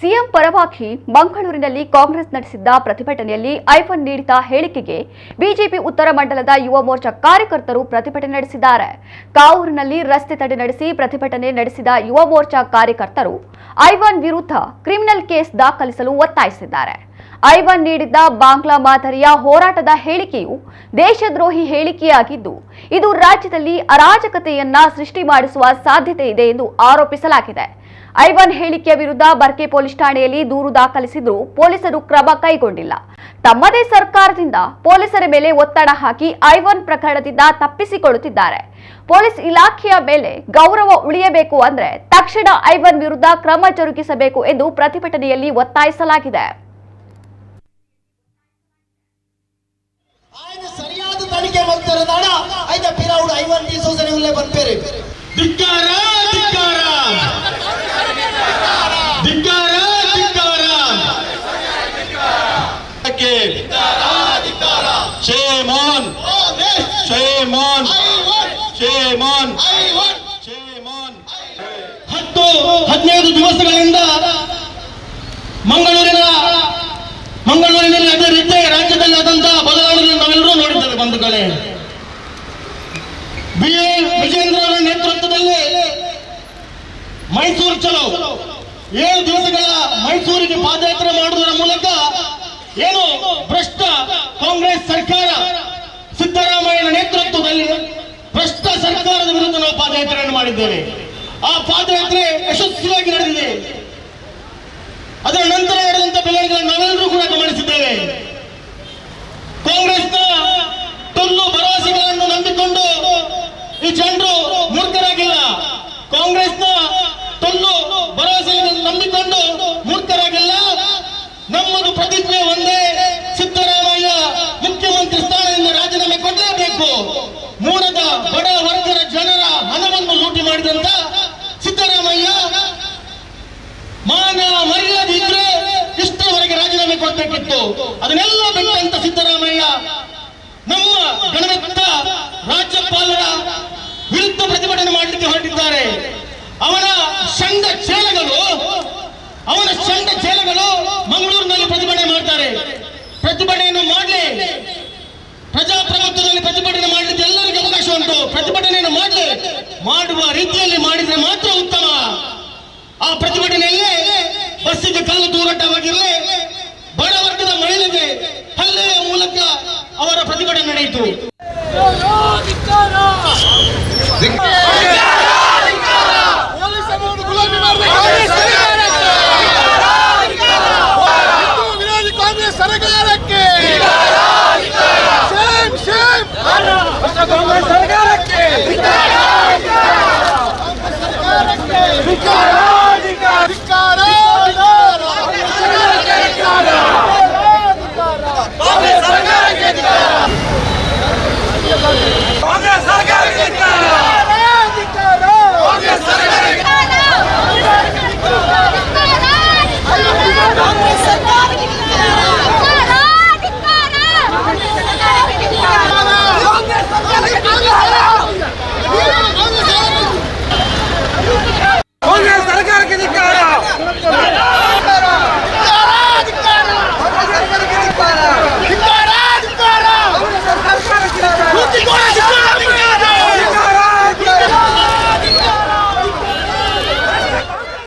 CM ಪರವಾಗಿ ಮಂಗಳೂರಿನಲ್ಲಿ ಕಾಂಗ್ರೆಸ್ ನಡೆಸಿದ್ದ ಪ್ರತಿಭಟನೆಯಲ್ಲಿ ಐಫೋನ್ ನೀಡಿದ ಹೇಳಿಕೆಗೆ ಬಿಜೆಪಿ ಉತ್ತರ ಮಂಡಲದ ಯುವ ಮೋರ್ಚಾ ಕಾರ್ಯಕರ್ತರು ಪ್ರತಿಭಟನೆ ನಡೆಸಿದ್ದಾರೆ. ಕಾವೂರಿನಲ್ಲಿ ರಸ್ತೆ ತಡೆ ನಡೆಸಿ ಪ್ರತಿಭಟನೆ ನಡೆಸಿದ ಯುವ ಮೋರ್ಚಾ ಕಾರ್ಯಕರ್ತರು ಐವನ್ ವಿರುದ್ಧ ಕ್ರಿಮಿನಲ್ ಕೇಸ್ ದಾಖಲಿಸಲು ಒತ್ತಾಯಿಸಿದ್ದಾರೆ. ಐವನ್ ನೀಡಿದ್ದ ಬಾಂಗ್ಲಾ ಮಾದರಿಯ ಹೋರಾಟದ ಹೇಳಿಕೆಯು ದೇಶದ್ರೋಹಿ ಹೇಳಿಕೆಯಾಗಿದ್ದು, ಇದು ರಾಜ್ಯದಲ್ಲಿ ಅರಾಜಕತೆಯನ್ನ ಸೃಷ್ಟಿ ಮಾಡಿಸುವ ಸಾಧ್ಯತೆ ಇದೆ ಎಂದು ಆರೋಪಿಸಲಾಗಿದೆ. ಐವನ್ ಹೇಳಿಕೆಯ ವಿರುದ್ಧ ಬರ್ಕೆ ಪೊಲೀಸ್ ಠಾಣೆಯಲ್ಲಿ ದೂರು ದಾಖಲಿಸಿದ್ರೂ ಪೊಲೀಸರು ಕ್ರಮ ಕೈಗೊಂಡಿಲ್ಲ. ತಮ್ಮದೇ ಸರ್ಕಾರದಿಂದ ಪೊಲೀಸರ ಮೇಲೆ ಒತ್ತಡ ಹಾಕಿ ಐವನ್ ಪ್ರಕರಣದಿಂದ ತಪ್ಪಿಸಿಕೊಳ್ಳುತ್ತಿದ್ದಾರೆ. ಪೊಲೀಸ್ ಇಲಾಖೆಯ ಮೇಲೆ ಗೌರವ ಉಳಿಯಬೇಕು ಅಂದ್ರೆ ತಕ್ಷಣ ಐವನ್ ವಿರುದ್ಧ ಕ್ರಮ ಜರುಗಿಸಬೇಕು ಎಂದು ಪ್ರತಿಭಟನೆಯಲ್ಲಿ ಒತ್ತಾಯಿಸಲಾಗಿದೆ. ಧಿಕ್ಕಾರ! ಶೇಮ್ ಜೇ ಮಾನ್ ಹತ್ತು ಹದಿನೈದು ದಿವಸಗಳಿಂದ ಮಂಗಳೂರಿನ ಮಂಗಳೂರಿನಲ್ಲಿ ಅದೇ ರೀತಿ ರಾಜ್ಯದಲ್ಲಿ ಆದಂತಹ ಬದಲಾವಣೆಗಳನ್ನು ನಾವೆಲ್ಲರೂ ನೋಡಿದ್ದೇವೆ ಬಂಧುಗಳೇ. ಬಿ. ಎ. ವಿಜೇಂದ್ರ ಅವರ ನೇತೃತ್ವದಲ್ಲಿ ಮೈಸೂರು ಚಲೋ. ಏಳು ದಿವಸಗಳ ಮೈಸೂರಿಗೆ ಪಾದಯಾತ್ರೆ ಮಾಡುವುದರ ಮೂಲಕ ಏನು ಭ್ರಷ್ಟ ಕಾಂಗ್ರೆಸ್ ಸರ್ಕಾರ ಸಿದ್ದರಾಮಯ್ಯನ ನೇತೃತ್ವದಲ್ಲಿ ಭ್ರಷ್ಟ ಸರ್ಕಾರದ ವಿರುದ್ಧ ನಾವು ಪಾದಯಾತ್ರೆಯನ್ನು ಮಾಡಿದ್ದೇವೆ ಆ ಪಾದಯಾತ್ರೆ ಯಶಸ್ವಿಯಾಗಿ ನಡೆದಿದೆ. ಅದರ ನಂತರ ನಡೆದಂತ ಬೆಳವಣಿಗೆಗಳನ್ನು ನಾವೆಲ್ಲರೂ ಕೂಡ ಗಮನಿಸಿದ್ದೇವೆ. ಕಾಂಗ್ರೆಸ್ನ ಟೊಲ್ಲು ಭರವಸೆಗಳನ್ನು ನಂಬಿಕೊಂಡು ಈ ಜನರು ಮೂರ್ಖರಾಗಿಲ್ಲ. ಕಾಂಗ್ರೆಸ್ನ ಟೊಲ್ಲು ಭರವಸೆಗಳನ್ನು ಮಾನ ಮರ್ಯಾದೆ ಇದ್ರೆ ಇಷ್ಟರವರೆಗೆ ರಾಜೀನಾಮೆ ಕೊಡ್ಬೇಕಿತ್ತು. ಅದನ್ನೆಲ್ಲ ಬಿಟ್ಟಂತ ಸಿದ್ದರಾಮಯ್ಯ ನಮ್ಮ ಗಣವೆತ್ತ ರಾಜ್ಯಪಾಲರ ವಿರುದ್ಧ ಪ್ರತಿಭಟನೆ ಮಾಡಲಿಕ್ಕೆ ಹೊರಟಿದ್ದಾರೆ. ಅವನ ಶಂಡ ಚೇಲಗಳು ಅವನ ಸಂಡ ಚೇಲಗಳು ಮಂಗಳೂರಿನಲ್ಲಿ ಪ್ರತಿಭಟನೆ ಮಾಡ್ತಾರೆ. ಪ್ರತಿಭಟನೆಯನ್ನು ಮಾಡಲಿ. ಪ್ರಜಾಪ್ರಭುತ್ವದಲ್ಲಿ ಪ್ರತಿಭಟನೆ ಮಾಡಲಿಕ್ಕೆ ಎಲ್ಲರಿಗೂ ಅವಕಾಶ ಉಂಟು. ಪ್ರತಿಭಟನೆಯನ್ನು ಮಾಡಲಿ. ಮಾಡುವ ರೀತಿಯಲ್ಲಿ ಮಾಡಿದ್ರೆ ಮಾತ್ರ ಉತ್ತಮ. ಆ ಪ್ರತಿಭಟನೆಯಲ್ಲೇ Espírito.